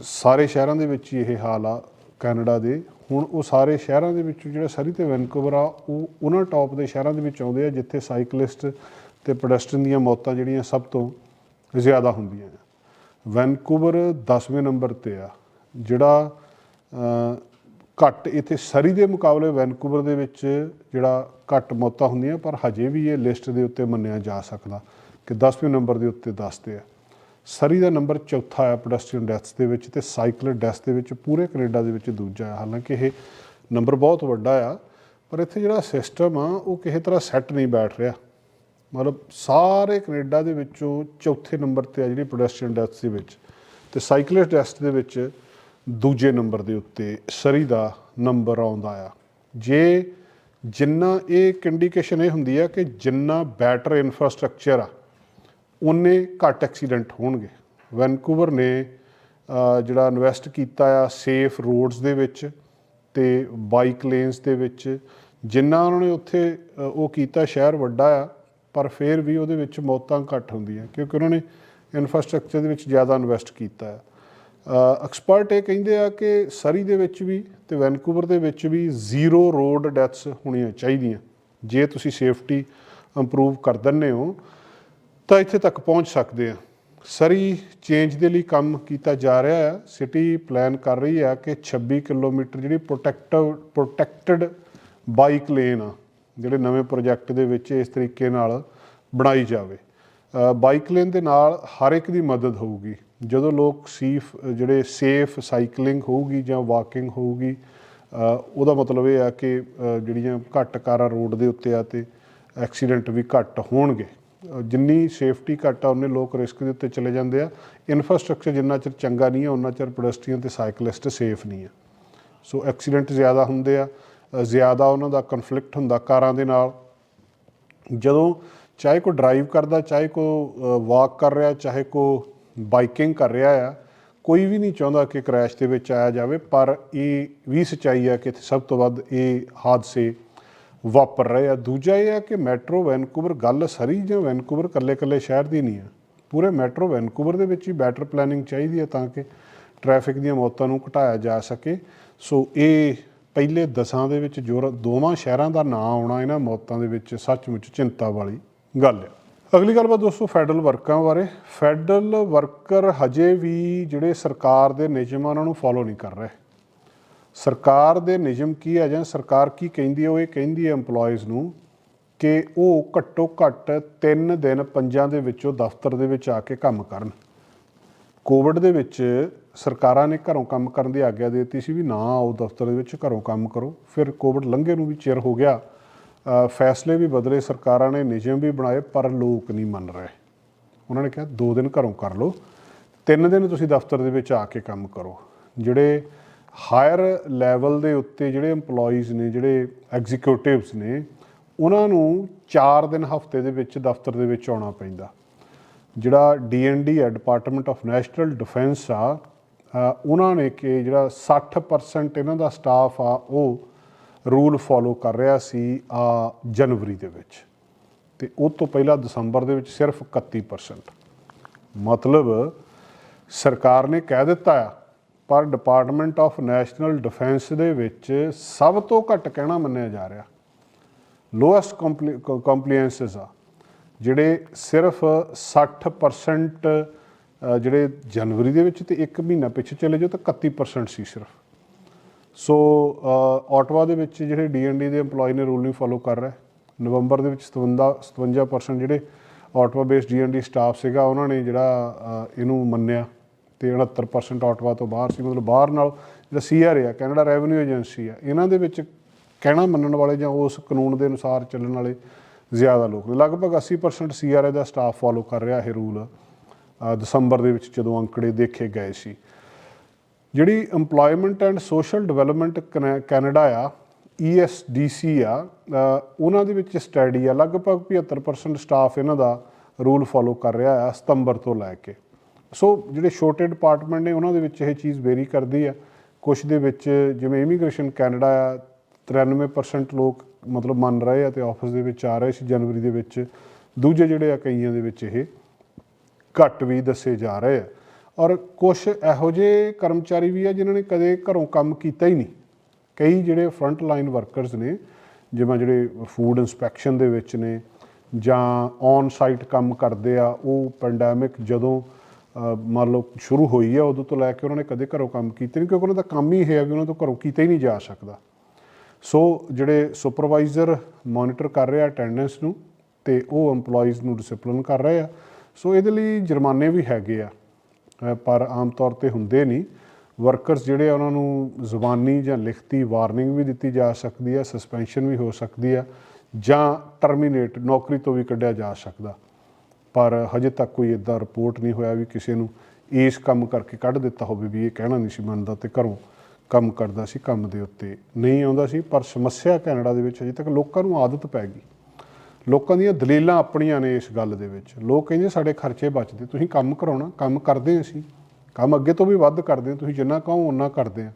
ਸਾਰੇ ਸ਼ਹਿਰਾਂ ਦੇ ਵਿੱਚ ਹੀ ਇਹ ਹਾਲ ਆ ਕੈਨੇਡਾ ਦੇ। ਹੁਣ ਉਹ ਸਾਰੇ ਸ਼ਹਿਰਾਂ ਦੇ ਵਿੱਚ ਜਿਹੜਾ ਸਰੀ ਤੇ ਵੈਨਕੂਵਰ ਆ, ਉਹ ਉਹਨਾਂ ਟੌਪ ਦੇ ਸ਼ਹਿਰਾਂ ਦੇ ਵਿੱਚ ਆਉਂਦੇ ਆ ਜਿੱਥੇ ਸਾਈਕਲਿਸਟ ਤੇ ਪੈਡੈਸਟਰੀਅਨ ਦੀਆਂ ਮੌਤਾਂ ਜਿਹੜੀਆਂ ਸਭ ਤੋਂ ਜ਼ਿਆਦਾ ਹੁੰਦੀਆਂ ਆ। ਵੈਨਕੂਵਰ 10ਵੇਂ ਨੰਬਰ ਤੇ ਆ, ਜਿਹੜਾ ਘੱਟ ਇੱਥੇ ਸਰੀ ਦੇ ਮੁਕਾਬਲੇ ਵੈਨਕੂਵਰ ਦੇ ਵਿੱਚ ਜਿਹੜਾ ਘੱਟ ਮੌਤਾਂ ਹੁੰਦੀਆਂ, ਪਰ ਹਜੇ ਵੀ ਇਹ ਲਿਸਟ ਦੇ ਉੱਤੇ ਮੰਨਿਆ ਜਾ ਸਕਦਾ। ਕਿ 10ਵੇਂ ਨੰਬਰ ਦੇ ਉੱਤੇ ਦੱਸਦੇ ਆ। ਸਰੀ ਦਾ ਨੰਬਰ ਚੌਥਾ ਆ ਪੈਡੈਸਟਰੀਅਨ ਡੈਥਸ ਦੇ ਵਿੱਚ ਤੇ ਸਾਈਕਲ ਡੈਥਸ ਦੇ ਵਿੱਚ ਪੂਰੇ ਕੈਨੇਡਾ ਦੇ ਵਿੱਚ ਦੂਜਾ ਆ ਹਾਲਾਂਕਿ ਇਹ ਨੰਬਰ ਬਹੁਤ ਵੱਡਾ ਆ, ਪਰ ਇੱਥੇ ਜਿਹੜਾ ਸਿਸਟਮ ਆ, ਉਹ ਕਿਸੇ ਤਰ੍ਹਾਂ ਸੈੱਟ ਨਹੀਂ ਬੈਠ ਰਿਹਾ। ਮਤਲਬ ਸਾਰੇ ਕੈਨੇਡਾ ਦੇ ਵਿੱਚੋਂ ਚੌਥੇ ਨੰਬਰ ਤੇ ਆ ਜਿਹੜੀ ਪੈਡੈਸਟਰੀਅਨ ਡੈਥਸ ਦੇ ਵਿੱਚ। ਤੇ ਸਾਈਕਲਿਸਟ ਡੈਥਸ ਦੇ ਵਿੱਚ ਦੂਜੇ ਨੰਬਰ ਦੇ ਉੱਤੇ ਸਰੀ ਦਾ ਨੰਬਰ ਆਉਂਦਾ ਆ। ਜੇ ਜਿੰਨਾ ਇਹ ਇੰਡੀਕੇਸ਼ਨ ਇਹ ਹੁੰਦੀ ਆ ਕਿ ਜਿੰਨਾ ਬੈਟਰ ਇਨਫਰਾਸਟ੍ਰਕਚਰ ਆ ਉਨੇ ਘੱਟ ਐਕਸੀਡੈਂਟ ਹੋਣਗੇ। ਵੈਨਕੂਵਰ ਨੇ ਜਿਹੜਾ ਇਨਵੈਸਟ ਕੀਤਾ ਆ ਸੇਫ ਰੋਡਸ ਦੇ ਵਿੱਚ ਤੇ ਬਾਈਕ ਲੇਨਸ ਦੇ ਵਿੱਚ, ਜਿੰਨਾ ਉਹਨਾਂ ਨੇ ਉੱਥੇ ਉਹ ਕੀਤਾ ਸ਼ਹਿਰ ਵੱਡਾ ਆ, ਪਰ ਫਿਰ ਵੀ ਉਹਦੇ ਵਿੱਚ ਮੌਤਾਂ ਘੱਟ ਹੁੰਦੀਆਂ ਕਿਉਂਕਿ ਉਹਨਾਂ ਨੇ ਇਨਫਰਾਸਟ੍ਰਕਚਰ ਦੇ ਵਿੱਚ ਜ਼ਿਆਦਾ ਇਨਵੈਸਟ ਕੀਤਾ ਆ। ਐਕਸਪਰਟ ਇਹ ਕਹਿੰਦੇ ਆ ਕਿ ਸਰੀ ਦੇ ਵਿੱਚ ਵੀ ਤੇ ਵੈਨਕੂਵਰ ਦੇ ਵਿੱਚ ਵੀ ਜ਼ੀਰੋ ਰੋਡ ਡੈਥਸ ਹੋਣੀਆਂ ਚਾਹੀਦੀਆਂ। ਜੇ ਤੁਸੀਂ ਸੇਫਟੀ ਇੰਪਰੂਵ ਕਰ ਦਿੰਦੇ ਹੋ, ਤਾਂ ਇੱਥੇ ਤੱਕ ਪਹੁੰਚ ਸਕਦੇ ਆ। ਸਰੀ ਚੇਂਜ ਦੇ ਲਈ ਕੰਮ ਕੀਤਾ ਜਾ ਰਿਹਾ ਹੈ ਸਿਟੀ ਪਲਾਨ ਕਰ ਰਹੀ ਹੈ ਕਿ 26 ਕਿਲੋਮੀਟਰ ਜਿਹੜੀ ਪ੍ਰੋਟੈਕਟਿਵ ਪ੍ਰੋਟੈਕਟਡ ਬਾਈਕ ਲੇਨ ਆ, ਜਿਹੜੇ ਨਵੇਂ ਪ੍ਰੋਜੈਕਟ ਦੇ ਵਿੱਚ ਇਸ ਤਰੀਕੇ ਨਾਲ ਬਣਾਈ ਜਾਵੇ। ਬਾਈਕ ਲੇਨ ਦੇ ਨਾਲ ਹਰ ਇੱਕ ਦੀ ਮਦਦ ਹੋਊਗੀ। ਜਦੋਂ ਲੋਕ ਸੀਫ, ਜਿਹੜੇ ਸੇਫ ਸਾਈਕਲਿੰਗ ਹੋਊਗੀ ਜਾਂ ਵਾਕਿੰਗ ਹੋਊਗੀ ਉਹਦਾ ਮਤਲਬ ਇਹ ਆ ਕਿ ਜਿਹੜੀਆਂ ਘੱਟ ਕਾਰਾਂ ਰੋਡ ਦੇ ਉੱਤੇ ਆ ਤੇ ਐਕਸੀਡੈਂਟ ਵੀ ਘੱਟ ਹੋਣਗੇ। ਜਿੰਨੀ ਸੇਫਟੀ ਘੱਟ ਆ ਉਹਨੇ ਲੋਕ ਰਿਸਕ ਦੇ ਉੱਤੇ ਚਲੇ ਜਾਂਦੇ ਆ। ਇਨਫਰਾਸਟ੍ਰਕਚਰ ਜਿੰਨਾ ਚਿਰ ਚੰਗਾ ਨਹੀਂ ਹੈ ਉਹਨਾਂ ਚਿਰ ਪੈਡੈਸਟਰੀਅਨ ਤੇ ਸਾਈਕਲਿਸਟ ਸੇਫ ਨਹੀਂ ਆ। ਸੋ ਐਕਸੀਡੈਂਟ ਜ਼ਿਆਦਾ ਹੁੰਦੇ ਆ ਜ਼ਿਆਦਾ ਉਹਨਾਂ ਦਾ ਕਨਫਲਿਕਟ ਹੁੰਦਾ ਕਾਰਾਂ ਦੇ ਨਾਲ। ਜਦੋਂ ਚਾਹੇ ਕੋ ਡਰਾਈਵ ਕਰਦਾ, ਚਾਹੇ ਕੋ ਵਾਕ ਕਰ ਰਿਹਾ, ਚਾਹੇ ਕੋ ਬਾਈਕਿੰਗ ਕਰ ਰਿਹਾ ਆ, ਕੋਈ ਵੀ ਨਹੀਂ ਚਾਹੁੰਦਾ ਕਿ ਕ੍ਰੈਸ਼ ਦੇ ਵਿੱਚ ਆਇਆ ਜਾਵੇ, ਪਰ ਇਹ ਵੀ ਸੱਚਾਈ ਹੈ ਕਿ ਇੱਥੇ ਸਭ ਤੋਂ ਵੱਧ ਇਹ ਹਾਦਸੇ ਵਾਪਰ ਰਹੇ ਆ। ਦੂਜਾ ਇਹ ਹੈ ਕਿ ਮੈਟਰੋ ਵੈਨਕੂਵਰ, ਗੱਲ ਸਰੀ ਜਾਂ ਵੈਨਕੂਵਰ ਕੱਲੇ-ਕੱਲੇ ਸ਼ਹਿਰ ਦੀ ਨਹੀਂ ਆ। ਪੂਰੇ ਮੈਟਰੋ ਵੈਨਕੂਵਰ ਦੇ ਵਿੱਚ ਹੀ ਬੈਟਰ ਪਲੈਨਿੰਗ ਚਾਹੀਦੀ ਹੈ ਤਾਂ ਕਿ ਟ੍ਰੈਫਿਕ ਦੀਆਂ ਮੌਤਾਂ ਨੂੰ ਘਟਾਇਆ ਜਾ ਸਕੇ। ਸੋ ਇਹ ਪਹਿਲੇ ਦਸਾਂ ਦੇ ਵਿੱਚ ਜੋ ਦੋਵਾਂ ਸ਼ਹਿਰਾਂ ਦਾ ਨਾਂ ਆਉਣਾ, ਇਹਨਾਂ ਮੌਤਾਂ ਦੇ ਵਿੱਚ ਸੱਚਮੁੱਚ ਚਿੰਤਾ ਵਾਲੀ ਗੱਲ ਹੈ ਅਗਲੀ ਗੱਲਬਾਤ ਦੋਸਤੋ, ਫੈਡਰਲ ਵਰਕਰਾਂ ਬਾਰੇ। ਫੈਡਰਲ ਵਰਕਰ ਹਜੇ ਵੀ ਜਿਹੜੇ ਸਰਕਾਰ ਦੇ ਨਿਯਮ ਆ, ਉਹਨਾਂ ਨੂੰ ਫੋਲੋ ਨਹੀਂ ਕਰ ਰਹੇ। ਸਰਕਾਰ ਦੇ ਨਿਯਮ ਕੀ ਹੈ ਜਾਂ ਸਰਕਾਰ ਕੀ ਕਹਿੰਦੀ ਹੈ ਉਹ ਇਹ ਕਹਿੰਦੀ ਹੈ EMPLOYEES ਨੂੰ ਕਿ ਉਹ ਘੱਟੋ ਘੱਟ 3 ਦਿਨ ਪੰਜਾਂ ਦੇ ਵਿੱਚੋਂ ਦਫ਼ਤਰ ਦੇ ਵਿੱਚ ਆ ਕੇ ਕੰਮ ਕਰਨ। ਕੋਵਿਡ ਦੇ ਵਿੱਚ ਸਰਕਾਰਾਂ ਨੇ ਘਰੋਂ ਕੰਮ ਕਰਨ ਦੀ ਆਗਿਆ ਦੇ ਦਿੱਤੀ ਸੀ ਵੀ ਨਾ ਆਓ ਦਫ਼ਤਰ ਦੇ ਵਿੱਚ, ਘਰੋਂ ਕੰਮ ਕਰੋ। ਫਿਰ ਕੋਵਿਡ ਲੰਘੇ ਨੂੰ ਵੀ ਚਿਰ ਹੋ ਗਿਆ। ਫੈਸਲੇ ਵੀ ਬਦਲੇ, ਸਰਕਾਰਾਂ ਨੇ ਨਿਯਮ ਵੀ ਬਣਾਏ, ਪਰ ਲੋਕ ਨਹੀਂ ਮੰਨ ਰਹੇ। ਉਹਨਾਂ ਨੇ ਕਿਹਾ, ਦੋ ਦਿਨ ਘਰੋਂ ਕਰ ਲਓ, ਤਿੰਨ ਦਿਨ ਤੁਸੀਂ ਦਫ਼ਤਰ ਦੇ ਵਿੱਚ ਆ ਕੇ ਕੰਮ ਕਰੋ। ਜਿਹੜੇ ਹਾਇਰ ਲੈਵਲ ਦੇ ਉੱਤੇ ਜਿਹੜੇ EMPLOYEES ਨੇ, ਜਿਹੜੇ ਐਗਜ਼ੀਕਿਊਟਿਵਸ ਨੇ, ਉਹਨਾਂ ਨੂੰ 4 ਦਿਨ ਹਫ਼ਤੇ ਦੇ ਵਿੱਚ ਦਫ਼ਤਰ ਦੇ ਵਿੱਚ ਆਉਣਾ ਪੈਂਦਾ। ਜਿਹੜਾ ਡੀਐਨਡੀ ਹੈ ਡਿਪਾਰਟਮੈਂਟ ਆਫ ਨੈਸ਼ਨਲ ਡਿਫੈਂਸ ਆ ਉਹਨਾਂ ਨੇ ਕਿ ਜਿਹੜਾ 60% ਇਹਨਾਂ ਦਾ ਸਟਾਫ ਆ, ਉਹ ਰੂਲ ਫੋਲੋ ਕਰ ਰਿਹਾ ਸੀ ਆ ਜਨਵਰੀ ਦੇ ਵਿੱਚ। ਤੇ ਉਹ ਤੋਂ ਪਹਿਲਾਂ ਦਸੰਬਰ ਦੇ ਵਿੱਚ ਸਿਰਫ 31% ਮਤਲਬ ਸਰਕਾਰ ਨੇ ਕਹਿ ਦਿੱਤਾ ਆ, ਪਰ ਡਿਪਾਰਟਮੈਂਟ ਆਫ ਨੈਸ਼ਨਲ ਡਿਫੈਂਸ ਦੇ ਵਿੱਚ ਸਭ ਤੋਂ ਘੱਟ ਕਹਿਣਾ ਮੰਨਿਆ ਜਾ ਰਿਹਾ। ਲੋਐਸਟ ਕੰਪਲੀਐਂਸਸ ਆ, ਜਿਹੜੇ ਸਿਰਫ 60% ਜਿਹੜੇ ਜਨਵਰੀ ਦੇ ਵਿੱਚ ਤੇ 1 ਮਹੀਨਾ ਪਿੱਛੇ ਚਲੇ ਜਾਓ ਤਾਂ 31% ਸੀ ਸਿਰਫ। ਸੋ ਅ, ਆਟਵਾ ਦੇ ਵਿੱਚ ਜਿਹੜੇ ਡੀਐਨਡੀ ਦੇ EMPLOYE ਨੇ ਰੂਲ ਨਹੀਂ ਫੋਲੋ ਕਰ ਰਿਹਾ ਨਵੰਬਰ ਦੇ ਵਿੱਚ 57 57% ਜਿਹੜੇ ਆਟਵਾ ਬੇਸਡ ਡੀਐਨਡੀ ਸਟਾਫ ਸੀਗਾ ਉਹਨਾਂ ਨੇ ਜਿਹੜਾ ਇਹਨੂੰ ਮੰਨਿਆ ਤੇ 69% ਆਟਵਾ ਤੋਂ ਬਾਹਰ ਸੀ। ਮਤਲਬ ਬਾਹਰ ਨਾਲ ਜਿਹੜਾ ਸੀਆਰ ਆ ਕੈਨੇਡਾ ਰੈਵਨਿਊ ਏਜੰਸੀ ਆ ਇਹਨਾਂ ਦੇ ਵਿੱਚ ਕਹਿਣਾ ਮੰਨਣ ਵਾਲੇ ਜਾਂ ਉਸ ਕਾਨੂੰਨ ਦੇ ਅਨੁਸਾਰ ਚੱਲਣ ਵਾਲੇ ਜ਼ਿਆਦਾ ਲੋਕ ਨੇ। ਲਗਭਗ 80% ਸੀਆਰਏ ਦਾ ਸਟਾਫ ਫੋਲੋ ਕਰ ਰਿਹਾ ਇਹ ਰੂਲ ਦਸੰਬਰ ਦੇ ਵਿੱਚ ਜਦੋਂ ਅੰਕੜੇ ਦੇਖੇ ਗਏ ਸੀ। ਜਿਹੜੀ EMPLOYMENT and social development Canada ਆ ESDC ਆ ਉਹਨਾਂ ਦੇ ਵਿੱਚ ਸਟੱਡੀ ਆ, ਲਗਭਗ 75% ਸਟਾਫ ਇਹਨਾਂ ਦਾ ਰੂਲ ਫੋਲੋ ਕਰ ਰਿਹਾ ਆ ਸਤੰਬਰ ਤੋਂ ਲੈ ਕੇ। ਸੋ ਜਿਹੜੇ ਛੋਟੇ ਡਿਪਾਰਟਮੈਂਟ ਨੇ ਉਹਨਾਂ ਦੇ ਵਿੱਚ ਇਹ ਚੀਜ਼ ਵੇਰੀ ਕਰਦੀ ਆ। ਕੁਝ ਦੇ ਵਿੱਚ ਜਿਵੇਂ ਇਮੀਗ੍ਰੇਸ਼ਨ ਕੈਨੇਡਾ ਆ 93% ਲੋਕ ਮਤਲਬ ਮੰਨ ਰਹੇ ਆ ਤੇ ਆਫਿਸ ਦੇ ਵਿੱਚ ਆ ਰਹੇ ਸੀ ਜਨਵਰੀ ਦੇ ਵਿੱਚ। ਦੂਜੇ ਜਿਹੜੇ ਆ ਕਈਆਂ ਦੇ ਵਿੱਚ ਇਹ ਘੱਟ ਵੀ ਦੱਸੇ ਜਾ ਰਹੇ ਆ। ਔਰ ਕੁਝ ਇਹੋ ਜਿਹੇ ਕਰਮਚਾਰੀ ਵੀ ਆ ਜਿਨ੍ਹਾਂ ਨੇ ਕਦੇ ਘਰੋਂ ਕੰਮ ਕੀਤਾ ਹੀ ਨਹੀਂ। ਕਈ ਜਿਹੜੇ ਫਰੰਟ ਲਾਈਨ ਵਰਕਰਸ ਨੇ, ਜਿਵੇਂ ਜਿਹੜੇ ਫੂਡ ਇਨਸਪੈਕਸ਼ਨ ਦੇ ਵਿੱਚ ਨੇ, ਜਾਂ ਔਨ ਸਾਈਟ ਕੰਮ ਕਰਦੇ ਆ, ਉਹ ਪੈਂਡੈਮਿਕ ਜਦੋਂ ਮੰਨ ਲਓ ਸ਼ੁਰੂ ਹੋਈ ਆ, ਉਦੋਂ ਤੋਂ ਲੈ ਕੇ ਉਹਨਾਂ ਨੇ ਕਦੇ ਘਰੋਂ ਕੰਮ ਕੀਤੇ ਨਹੀਂ, ਕਿਉਂਕਿ ਉਹਨਾਂ ਦਾ ਕੰਮ ਹੀ ਇਹ ਹੈ ਵੀ ਉਹਨਾਂ ਤੋਂ ਘਰੋਂ ਕੀਤਾ ਹੀ ਨਹੀਂ ਜਾ ਸਕਦਾ। ਸੋ ਜਿਹੜੇ ਸੁਪਰਵਾਈਜ਼ਰ ਮੋਨੀਟਰ ਕਰ ਰਿਹਾ ਅਟੈਂਡੈਂਸ ਨੂੰ, ਤੇ ਉਹ EMPLOYEES ਨੂੰ ਡਿਸਪਲਿਨ ਕਰ ਰਹੇ ਆ। ਸੋ ਇਹਦੇ ਲਈ ਜੁਰਮਾਨੇ ਵੀ ਹੈਗੇ ਆ। ਪਰ ਆਮ ਤੌਰ ਤੇ ਹੁੰਦੇ ਨਹੀਂ। ਵਰਕਰਸ ਜਿਹੜੇ ਆ, ਉਹਨਾਂ ਨੂੰ ਜ਼ੁਬਾਨੀ ਜਾਂ ਲਿਖਤੀ ਵਾਰਨਿੰਗ ਵੀ ਦਿੱਤੀ ਜਾ ਸਕਦੀ ਆ ਸਸਪੈਂਸ਼ਨ ਵੀ ਹੋ ਸਕਦੀ ਆ, ਜਾਂ ਟਰਮੀਨੇਟ ਨੌਕਰੀ ਤੋਂ ਵੀ ਕੱਢਿਆ ਜਾ ਸਕਦਾ। ਪਰ ਹਜੇ ਤੱਕ ਕੋਈ ਇਦਾਂ ਰਿਪੋਰਟ ਨਹੀਂ ਹੋਇਆ ਵੀ ਕਿਸੇ ਨੂੰ ਇਸ ਕੰਮ ਕਰਕੇ ਕੱਢ ਦਿੱਤਾ ਹੋਵੇ ਵੀ ਇਹ ਕਹਿਣਾ ਨਹੀਂ ਸੀ ਮੰਨਦਾ ਤੇ ਘਰੋਂ ਕੰਮ ਕਰਦਾ ਸੀ, ਕੰਮ ਦੇ ਉੱਤੇ ਨਹੀਂ ਆਉਂਦਾ ਸੀ। ਪਰ ਸਮੱਸਿਆ ਕੈਨੇਡਾ ਦੇ ਵਿੱਚ ਹਜੇ ਤੱਕ ਲੋਕਾਂ ਨੂੰ ਆਦਤ ਪੈ ਗਈ। ਲੋਕਾਂ ਦੀਆਂ ਦਲੀਲਾਂ ਆਪਣੀਆਂ ਨੇ ਇਸ ਗੱਲ ਦੇ ਵਿੱਚ। ਲੋਕ ਕਹਿੰਦੇ ਸਾਡੇ ਖਰਚੇ ਬਚਦੇ, ਤੁਸੀਂ ਕੰਮ ਕਰਾਉਣਾ ਕੰਮ ਕਰਦੇ ਅਸੀਂ। ਕੰਮ ਅੱਗੇ ਤੋਂ ਵੀ ਵੱਧ ਕਰਦੇ ਹਾਂ, ਤੁਸੀਂ ਜਿੰਨਾ ਕਹੋ ਉਨਾ ਕਰਦੇ ਆ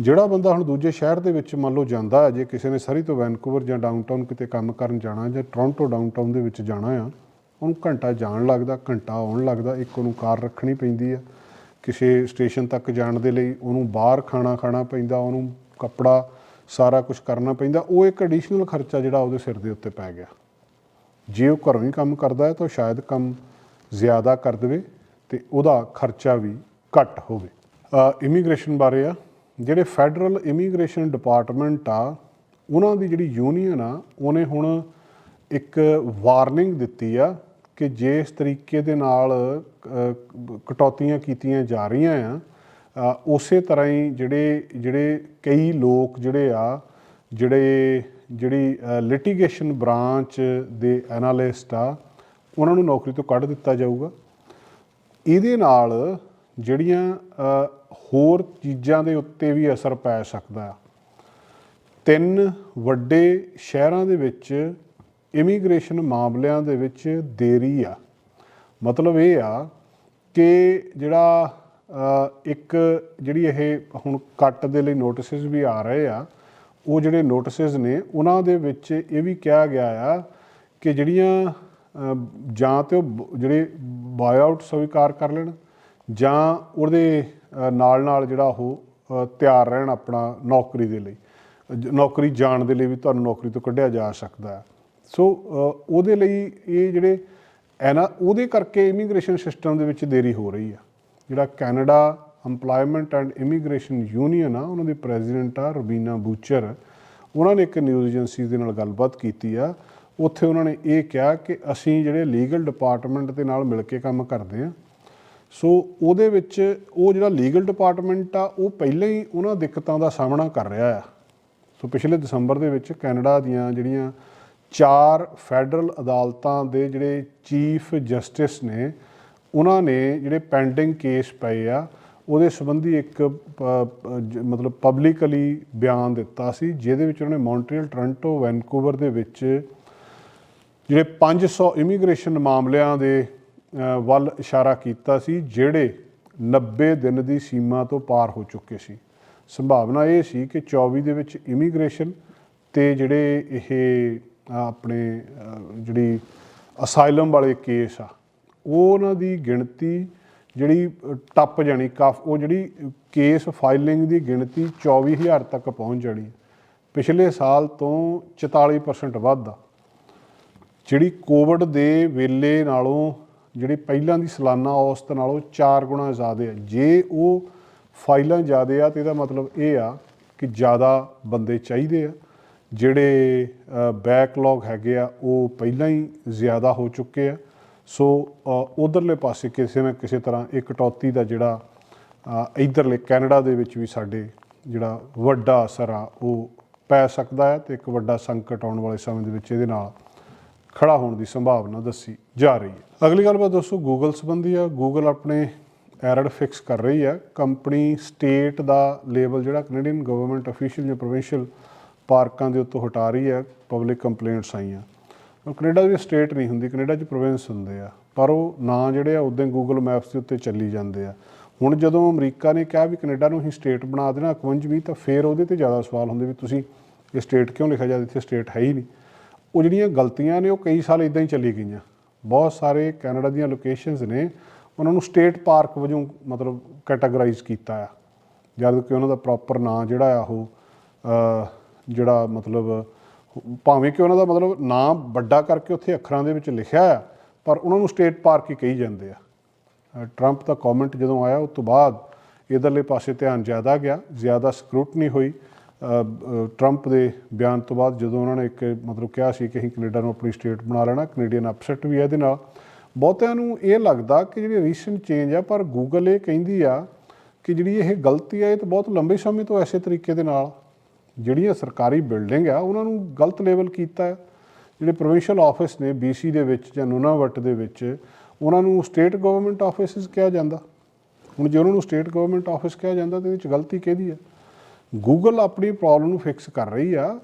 ਜਿਹੜਾ ਬੰਦਾ ਹੁਣ ਦੂਜੇ ਸ਼ਹਿਰ ਦੇ ਵਿੱਚ ਮੰਨ ਲਓ ਜਾਂਦਾ ਹੈ, ਜੇ ਕਿਸੇ ਨੇ ਸਰੀ ਤੋਂ ਵੈਨਕੂਵਰ ਜਾਂ ਡਾਊਨਟਾਊਨ ਕਿਤੇ ਕੰਮ ਕਰਨ ਜਾਣਾ ਜਾਂ ਟੋਰਾਂਟੋ ਡਾਊਨਟਾਊਨ ਦੇ ਵਿੱਚ ਜਾਣਾ ਆ, ਉਹਨੂੰ ਘੰਟਾ ਜਾਣ ਲੱਗਦਾ, ਘੰਟਾ ਆਉਣ ਲੱਗਦਾ, ਇੱਕ ਉਹਨੂੰ ਕਾਰ ਰੱਖਣੀ ਪੈਂਦੀ ਆ। ਕਿਸੇ ਸਟੇਸ਼ਨ ਤੱਕ ਜਾਣ ਦੇ ਲਈ ਉਹਨੂੰ ਬਾਹਰ ਖਾਣਾ ਖਾਣਾ ਪੈਂਦਾ, ਉਹਨੂੰ ਕੱਪੜਾ ਸਾਰਾ ਕੁਝ ਕਰਨਾ ਪੈਂਦਾ, ਉਹ ਇੱਕ ਐਡੀਸ਼ਨਲ ਖਰਚਾ ਜਿਹੜਾ ਉਹਦੇ ਸਿਰ ਦੇ ਉੱਤੇ ਪੈ ਗਿਆ। ਜੇ ਉਹ ਘਰੋਂ ਹੀ ਕੰਮ ਕਰਦਾ ਹੈ ਤਾਂ ਸ਼ਾਇਦ ਕੰਮ ਜ਼ਿਆਦਾ ਕਰ ਦੇਵੇ ਤੇ ਉਹਦਾ ਖਰਚਾ ਵੀ ਘੱਟ ਹੋਵੇ। ਇਮੀਗ੍ਰੇਸ਼ਨ ਬਾਰੇ ਆ, ਜਿਹੜੇ ਫੈਡਰਲ ਇਮੀਗ੍ਰੇਸ਼ਨ ਡਿਪਾਰਟਮੈਂਟ ਆ, ਉਹਨਾਂ ਦੀ ਜਿਹੜੀ ਯੂਨੀਅਨ ਆ, ਉਹਨੇ ਹੁਣ ਇੱਕ ਵਾਰਨਿੰਗ ਦਿੱਤੀ ਆ ਕਿ ਜੇ ਇਸ ਤਰੀਕੇ ਦੇ ਨਾਲ ਕਟੌਤੀਆਂ ਕੀਤੀਆਂ ਜਾ ਰਹੀਆਂ ਆ ਉਸੇ ਤਰ੍ਹਾਂ ਹੀ ਜਿਹੜੇ ਜਿਹੜੇ ਕਈ ਲੋਕ ਜਿਹੜੇ ਆ, ਜਿਹੜੇ ਜਿਹੜੀ ਲਿਟੀਗੇਸ਼ਨ ਬ੍ਰਾਂਚ ਦੇ ਐਨਾਲਿਸਟ ਆ, ਉਹਨਾਂ ਨੂੰ ਨੌਕਰੀ ਤੋਂ ਕੱਢ ਦਿੱਤਾ ਜਾਊਗਾ। ਇਹਦੇ ਨਾਲ ਜਿਹੜੀਆਂ ਹੋਰ ਚੀਜ਼ਾਂ ਦੇ ਉੱਤੇ ਵੀ ਅਸਰ ਪੈ ਸਕਦਾ ਆ। ਤਿੰਨ ਵੱਡੇ ਸ਼ਹਿਰਾਂ ਦੇ ਵਿੱਚ ਇਮੀਗ੍ਰੇਸ਼ਨ ਮਾਮਲਿਆਂ ਦੇ ਵਿੱਚ ਦੇਰੀ ਆ। ਮਤਲਬ ਇਹ ਆ ਕਿ ਜਿਹੜਾ ਇੱਕ ਜਿਹੜੀ ਇਹ ਹੁਣ ਕੱਟ ਦੇ ਲਈ ਨੋਟਿਸਸ ਵੀ ਆ ਰਹੇ ਆ ਉਹ ਜਿਹੜੇ ਨੋਟਿਸਸ ਨੇ, ਉਹਨਾਂ ਦੇ ਵਿੱਚ ਇਹ ਵੀ ਕਿਹਾ ਗਿਆ ਆ ਕਿ ਜਿਹੜੀਆਂ ਜਾਂ ਤੇ ਉਹ ਬ- ਜਿਹੜੇ ਬਾਇਆਊਟ ਸਵੀਕਾਰ ਕਰ ਲੈਣ, ਜਾਂ ਉਹਦੇ ਨਾਲ ਨਾਲ ਜਿਹੜਾ ਉਹ ਤਿਆਰ ਰਹਿਣ ਆਪਣਾ ਨੌਕਰੀ ਦੇ ਲਈ। ਨੌਕਰੀ ਜਾਣ ਦੇ ਲਈ ਵੀ ਤੁਹਾਨੂੰ ਨੌਕਰੀ ਤੋਂ ਕੱਢਿਆ ਜਾ ਸਕਦਾ ਹੈ। ਸੋ ਉਹਦੇ ਲਈ ਇਹ ਜਿਹੜੇ, ਐਨਾ, ਉਹਦੇ ਕਰਕੇ ਇਮੀਗ੍ਰੇਸ਼ਨ ਸਿਸਟਮ ਦੇ ਵਿੱਚ ਦੇਰੀ ਹੋ ਰਹੀ ਆ। ਜਿਹੜਾ Canada EMPLOYMENT and immigration union ਆ, ਉਹਨਾਂ ਦੇ ਪ੍ਰੈਜ਼ੀਡੈਂਟ ਆ ਰਬੀਨਾ ਬੂਚਰ ਉਹਨਾਂ ਨੇ ਇੱਕ ਨਿਊਜ਼ ਏਜੰਸੀ ਦੇ ਨਾਲ ਗੱਲਬਾਤ ਕੀਤੀ ਆ। ਉੱਥੇ ਉਹਨਾਂ ਨੇ ਇਹ ਕਿਹਾ ਕਿ ਅਸੀਂ ਜਿਹੜੇ ਲੀਗਲ ਡਿਪਾਰਟਮੈਂਟ ਦੇ ਨਾਲ ਮਿਲ ਕੇ ਕੰਮ ਕਰਦੇ ਆ। ਸੋ ਉਹਦੇ ਵਿੱਚ ਉਹ ਜਿਹੜਾ ਲੀਗਲ ਡਿਪਾਰਟਮੈਂਟ ਆ, ਉਹ ਪਹਿਲਾਂ ਹੀ ਉਹਨਾਂ ਦਿੱਕਤਾਂ ਦਾ ਸਾਹਮਣਾ ਕਰ ਰਿਹਾ ਆ। ਸੋ ਪਿਛਲੇ ਦਸੰਬਰ ਦੇ ਵਿੱਚ ਕੈਨੇਡਾ ਦੀਆਂ ਜਿਹੜੀਆਂ ਚਾਰ ਫੈਡਰਲ ਅਦਾਲਤਾਂ ਦੇ ਜਿਹੜੇ ਚੀਫ ਜਸਟਿਸ ਨੇ, ਉਹਨਾਂ ਨੇ ਜਿਹੜੇ ਪੈਂਡਿੰਗ ਕੇਸ ਪਏ ਆ ਉਹਦੇ ਸੰਬੰਧੀ ਇੱਕ ਮਤਲਬ ਪਬਲਿਕਲੀ ਬਿਆਨ ਦਿੱਤਾ ਸੀ, ਜਿਹਦੇ ਵਿੱਚ ਉਹਨੇ ਨੇ ਮੌਂਟਰੀਅਲ ਟੋਰਾਂਟੋ ਵੈਨਕੂਵਰ ਦੇ ਵਿੱਚ ਜਿਹੜੇ 500 ਇਮੀਗ੍ਰੇਸ਼ਨ ਮਾਮਲਿਆਂ ਦੇ ਵੱਲ ਇਸ਼ਾਰਾ ਕੀਤਾ ਸੀ, ਜਿਹੜੇ 90 ਦਿਨ ਦੀ ਸੀਮਾ ਤੋਂ ਪਾਰ ਹੋ ਚੁੱਕੇ ਸੀ। ਸੰਭਾਵਨਾ ਇਹ ਸੀ ਕਿ 24 ਦੇ ਵਿੱਚ ਇਮੀਗ੍ਰੇਸ਼ਨ ਤੇ ਜਿਹੜੇ ਇਹ ਆਪਣੇ ਜਿਹੜੀ ਅਸਾਈਲਮ ਵਾਲੇ ਕੇਸ ਆ, ਉਹਨਾਂ ਦੀ ਗਿਣਤੀ ਜਿਹੜੀ ਟੱਪ ਜਾਣੀ, ਕਾਫ, ਉਹ ਜਿਹੜੀ ਕੇਸ ਫਾਈਲਿੰਗ ਦੀ ਗਿਣਤੀ 24000 ਤੱਕ ਪਹੁੰਚ ਜਾਣੀ ਹੈ। ਪਿਛਲੇ ਸਾਲ ਤੋਂ 44% ਵੱਧ ਆ। ਜਿਹੜੀ ਕੋਵਿਡ ਦੇ ਵੇਲੇ ਨਾਲੋਂ, ਜਿਹੜੀ ਪਹਿਲਾਂ ਦੀ ਸਾਲਾਨਾ ਔਸਤ ਨਾਲੋਂ 4 ਗੁਣਾ ਜ਼ਿਆਦਾ ਹੈ। ਜੇ ਉਹ ਫਾਈਲਾਂ ਜ਼ਿਆਦਾ ਆ ਤੇ ਇਹਦਾ ਮਤਲਬ ਇਹ ਆ ਕਿ ਜ਼ਿਆਦਾ ਬੰਦੇ ਚਾਹੀਦੇ ਆ। ਜਿਹੜੇ ਬੈਕਲੌਗ ਹੈਗੇ ਆ, ਉਹ ਪਹਿਲਾਂ ਹੀ ਜ਼ਿਆਦਾ ਹੋ ਚੁੱਕੇ ਆ। ਸੋ ਉਧਰਲੇ ਪਾਸੇ ਕਿਸੇ ਨਾ ਕਿਸੇ ਤਰ੍ਹਾਂ ਇਹ ਕਟੌਤੀ ਦਾ ਜਿਹੜਾ ਅ, ਇੱਧਰਲੇ ਕੈਨੇਡਾ ਦੇ ਵਿੱਚ ਵੀ ਸਾਡੇ ਜਿਹੜਾ ਵੱਡਾ ਅਸਰ ਆ ਉਹ ਪੈ ਸਕਦਾ ਹੈ ਤੇ ਇੱਕ ਵੱਡਾ ਸੰਕਟ ਆਉਣ ਵਾਲੇ ਸਮੇਂ ਦੇ ਵਿੱਚ ਇਹਦੇ ਨਾਲ ਖੜਾ ਹੋਣ ਦੀ ਸੰਭਾਵਨਾ ਦੱਸੀ ਜਾ ਰਹੀ ਹੈ। ਅਗਲੀ ਗੱਲਬਾਤ ਦੋਸਤੋ ਗੂਗਲ ਸੰਬੰਧੀ ਆ ਗੂਗਲ ਆਪਣੇ ਐਰਰ ਫਿਕਸ ਕਰ ਰਹੀ ਹੈ। ਕੰਪਨੀ ਸਟੇਟ ਦਾ ਲੇਬਲ ਜਿਹੜਾ ਕੈਨੇਡੀਅਨ ਗਵਰਨਮੈਂਟ ਅਫੀਸ਼ੀਅਲ ਜਾਂ ਪ੍ਰੋਵਿੰਸ਼ੀਅਲ ਪਾਰਕਾਂ ਦੇ ਉੱਤੋਂ ਹਟਾ ਰਹੀ ਹੈ ਪਬਲਿਕ ਕੰਪਲੇਂਟਸ ਆਈਆਂ। ਉਹ ਕੈਨੇਡਾ ਦੀ ਸਟੇਟ ਨਹੀਂ ਹੁੰਦੀ, ਕੈਨੇਡਾ 'ਚ ਪ੍ਰੋਵਿੰਸ ਹੁੰਦੇ ਆ, ਪਰ ਉਹ ਨਾਂ ਜਿਹੜੇ ਆ ਉਦੋਂ ਗੂਗਲ ਮੈਪਸ ਦੇ ਉੱਤੇ ਚੱਲੀ ਜਾਂਦੇ ਆ। ਹੁਣ ਜਦੋਂ ਅਮਰੀਕਾ ਨੇ ਕਿਹਾ ਵੀ ਕੈਨੇਡਾ ਨੂੰ ਹੀ ਸਟੇਟ ਬਣਾ ਦੇਣਾ 51 ਤਾਂ ਫੇਰ ਉਹਦੇ ਤੇ ਜ਼ਿਆਦਾ ਸਵਾਲ ਹੁੰਦੇ ਵੀ ਤੁਸੀਂ ਇਹ ਸਟੇਟ ਕਿਉਂ ਲਿਖਿਆ ਜਦ, ਇੱਥੇ ਸਟੇਟ ਹੈ ਹੀ ਨਹੀਂ। ਉਹ ਜਿਹੜੀਆਂ ਗਲਤੀਆਂ ਨੇ, ਉਹ ਕਈ ਸਾਲ ਇਦਾਂ ਹੀ ਚੱਲੀ ਗਈਆਂ। ਬਹੁਤ ਸਾਰੇ ਕੈਨੇਡਾ ਦੀਆਂ ਲੋਕੇਸ਼ਨਸ ਨੇ, ਉਹਨਾਂ ਨੂੰ ਸਟੇਟ ਪਾਰਕ ਵਜੋਂ ਮਤਲਬ ਕੈਟਾਗਰਾਈਜ਼ ਕੀਤਾ ਆ। ਜਦ ਕਿ ਉਹਨਾਂ ਦਾ ਪ੍ਰੋਪਰ ਨਾਂ ਜਿਹੜਾ ਆ ਉਹ ਜਿਹੜਾ ਮਤਲਬ ਭਾਵੇਂ ਕਿ ਉਹਨਾਂ ਦਾ ਮਤਲਬ ਨਾਂ ਵੱਡਾ ਕਰਕੇ ਉੱਥੇ ਅੱਖਰਾਂ ਦੇ ਵਿੱਚ ਲਿਖਿਆ ਆ, ਪਰ ਉਹਨਾਂ ਨੂੰ ਸਟੇਟ ਪਾਰਕ ਹੀ ਕਹੀ ਜਾਂਦੇ ਆ। ਟਰੰਪ ਦਾ ਕਮੈਂਟ ਜਦੋਂ ਆਇਆ, ਉਸ ਤੋਂ ਬਾਅਦ ਇਧਰਲੇ ਪਾਸੇ ਧਿਆਨ ਜ਼ਿਆਦਾ ਗਿਆ, ਜ਼ਿਆਦਾ ਸਕਰੂਟਨੀ ਹੋਈ। ਟਰੰਪ ਦੇ ਬਿਆਨ ਤੋਂ ਬਾਅਦ ਜਦੋਂ ਉਹਨਾਂ ਨੇ ਇੱਕ ਮਤਲਬ ਕਿਹਾ ਸੀ ਕਿ ਅਸੀਂ ਕੈਨੇਡਾ ਨੂੰ ਆਪਣੀ ਸਟੇਟ ਬਣਾ ਲੈਣਾ, ਕੈਨੇਡੀਅਨ ਅਪਸੈਟ ਵੀ ਹੈ ਇਹਦੇ ਨਾਲ। ਬਹੁਤਿਆਂ ਨੂੰ ਇਹ ਲੱਗਦਾ ਕਿ ਜਿਹੜੀ ਰੀਸੈਂਟ ਚੇਂਜ ਆ, ਪਰ ਗੂਗਲ ਇਹ ਕਹਿੰਦੀ ਆ ਕਿ ਜਿਹੜੀ ਇਹ ਗਲਤੀ ਆ, ਇਹ ਤਾਂ ਬਹੁਤ ਲੰਬੇ ਸਮੇਂ ਤੋਂ ਐਸੇ ਤਰੀਕੇ ਦੇ ਨਾਲ ਜਿਹੜੀਆਂ ਸਰਕਾਰੀ ਬਿਲਡਿੰਗ ਆ, ਉਹਨਾਂ ਨੂੰ ਗਲਤ ਲੇਬਲ ਕੀਤਾ ਹੈ। ਜਿਹੜੇ ਪ੍ਰੋਵਿੰਸ਼ੀਅਲ ਆਫਿਸ ਨੇ BC ਦੇ ਵਿੱਚ ਜਾਂ ਨੂਨਾਵਟ ਦੇ ਵਿੱਚ, ਉਹਨਾਂ ਨੂੰ ਸਟੇਟ ਗਵਰਨਮੈਂਟ ਆਫਿਸਿਸ ਕਿਹਾ ਜਾਂਦਾ। ਹੁਣ ਜੇ ਉਹਨਾਂ ਨੂੰ ਸਟੇਟ ਗਵਰਨਮੈਂਟ ਆਫਿਸ ਕਿਹਾ ਜਾਂਦਾ, ਤੇ ਇਹਦੇ ਵਿੱਚ ਗਲਤੀ ਕਿਹਦੀ ਆ ਗੂਗਲ ਆਪਣੀ ਪ੍ਰੋਬਲਮ ਨੂੰ ਫਿਕਸ ਕਰ ਰਹੀ ਆ।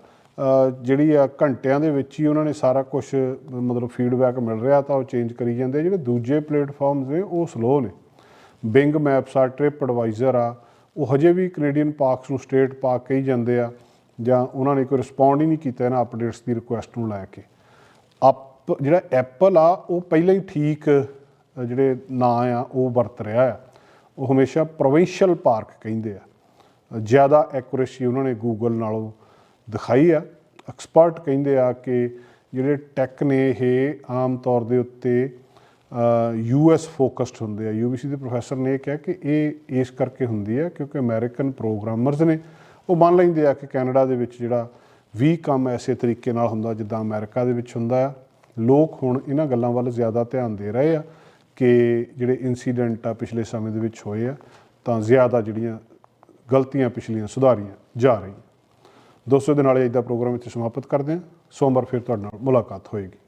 ਜਿਹੜੀ ਆ ਘੰਟਿਆਂ ਦੇ ਵਿੱਚ ਹੀ ਉਹਨਾਂ ਨੇ ਸਾਰਾ ਕੁਝ ਮਤਲਬ ਫੀਡਬੈਕ ਮਿਲ ਰਿਹਾ ਤਾਂ ਉਹ ਚੇਂਜ ਕਰੀ ਜਾਂਦੇ ਆ। ਜਿਹੜੇ ਦੂਜੇ ਪਲੇਟਫਾਰਮਸ ਨੇ, ਉਹ ਸਲੋ ਨੇ। ਬਿੰਗ ਮੈਪਸ ਆ ਟ੍ਰਿਪ ਐਡਵਾਈਜ਼ਰ ਆ, ਉਹ ਹਜੇ ਵੀ ਕੈਨੇਡੀਅਨ ਪਾਰਕਸ ਨੂੰ ਸਟੇਟ ਪਾਰਕ ਕਹੀ ਜਾਂਦੇ ਆ। ਜਾਂ ਉਹਨਾਂ ਨੇ ਕੋਈ ਰਿਸਪੌਂਡ ਹੀ ਨਹੀਂ ਕੀਤਾ ਇਹਨਾਂ ਅਪਡੇਟਸ ਦੀ ਰਿਕੁਐਸਟ ਨੂੰ ਲੈ ਕੇ। ਅਪ ਜਿਹੜਾ ਐਪਲ ਆ, ਉਹ ਪਹਿਲਾਂ ਹੀ ਠੀਕ ਜਿਹੜੇ ਨਾਂ ਆ, ਉਹ ਵਰਤ ਰਿਹਾ ਆ। ਉਹ ਹਮੇਸ਼ਾ ਪ੍ਰੋਵਿੰਸ਼ੀਅਲ ਪਾਰਕ ਕਹਿੰਦੇ ਆ। ਜ਼ਿਆਦਾ ਐਕੂਰੇਸੀ ਉਹਨਾਂ ਨੇ ਗੂਗਲ ਨਾਲੋਂ ਦਿਖਾਈ ਆ। ਐਕਸਪਰਟ ਕਹਿੰਦੇ ਆ ਕਿ ਜਿਹੜੇ ਟੈਕ ਨੇ ਇਹ ਆਮ ਤੌਰ ਦੇ ਉੱਤੇ ਯੂਐਸ ਫੋਕਸਡ ਹੁੰਦੇ ਆ। ਯੂਬੀਸੀ ਦੇ ਪ੍ਰੋਫੈਸਰ ਨੇ ਇਹ ਕਿਹਾ ਕਿ ਇਹ ਇਸ ਕਰਕੇ ਹੁੰਦੀ ਆ ਕਿਉਂਕਿ ਅਮਰੀਕਨ ਪ੍ਰੋਗਰਾਮਰਸ ਨੇ ਉਹ ਮੰਨ ਲੈਂਦੇ ਆ ਕਿ ਕੈਨੇਡਾ ਦੇ ਵਿੱਚ ਜਿਹੜਾ ਵੀ ਕੰਮ ਐਸੇ ਤਰੀਕੇ ਨਾਲ ਹੁੰਦਾ ਜਿੱਦਾਂ ਅਮਰੀਕਾ ਦੇ ਵਿੱਚ ਹੁੰਦਾ ਆ, ਲੋਕ ਹੁਣ ਇਹਨਾਂ ਗੱਲਾਂ ਵੱਲ ਜ਼ਿਆਦਾ ਧਿਆਨ ਦੇ ਰਹੇ ਆ ਕਿ ਜਿਹੜੇ ਇਨਸੀਡੈਂਟ ਆ ਪਿਛਲੇ ਸਮੇਂ ਦੇ ਵਿੱਚ ਹੋਏ ਆ, ਤਾਂ ਜ਼ਿਆਦਾ ਜਿਹੜੀਆਂ ਗਲਤੀਆਂ ਪਿਛਲੀਆਂ ਸੁਧਾਰੀਆਂ ਜਾ ਰਹੀਆਂ। ਦੋਸਤੋ ਦੇ ਨਾਲ ਅੱਜ ਦਾ ਪ੍ਰੋਗਰਾਮ ਇੱਥੇ ਸਮਾਪਤ ਕਰਦੇ ਹਾਂ। ਸੋਮਵਾਰ ਫਿਰ ਤੁਹਾਡੇ ਨਾਲ ਮੁਲਾਕਾਤ ਹੋਏਗੀ।